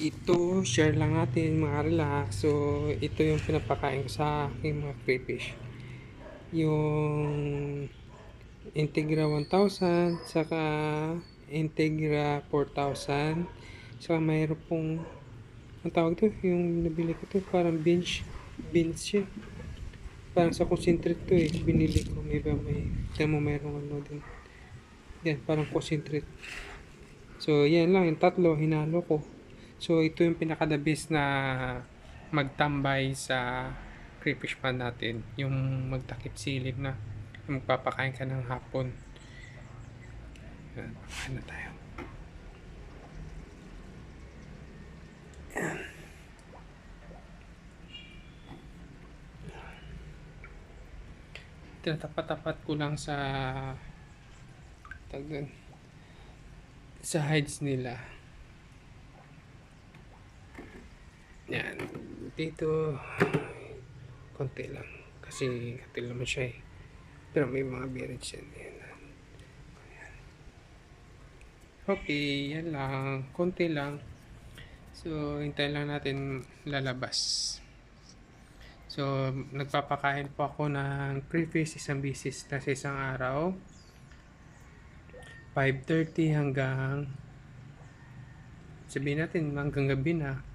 ito, share lang natin mga relax. So, ito yung pinapakain ko sa aking mga crayfish. Yung Integra 1000, saka Integra 4000, saka mayroon pong, ang tawag to, yung nabili ko to, parang bench, bench siya. Parang sa concentrate to eh, binili ko, may ba may, tignan mo mayroong ano din. Yan, parang concentrate. So, yan lang, yung tatlo, hinalo ko. So, ito yung pinaka-the best na magtambay sa crayfish pond natin. Yung magtakip silid na. Magpapakain ka ng hapon. Yan, pakain na tayo. Tinatapat-tapat ko lang sa tagdan sa hides nila. Yan. Dito, konti lang. Kasi katil naman siya eh. Pero may mga birds yan. Yan. Okay, yan lang. Konti lang. So, hintay lang natin lalabas. So, nagpapakain po ako ng crayfish isang bisis na sa isang araw. 5.30 hanggang sabihin natin hanggang gabi na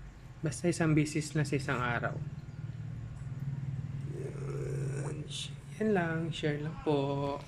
basta isang bisis na sa isang araw. Yan, lang. Share lang po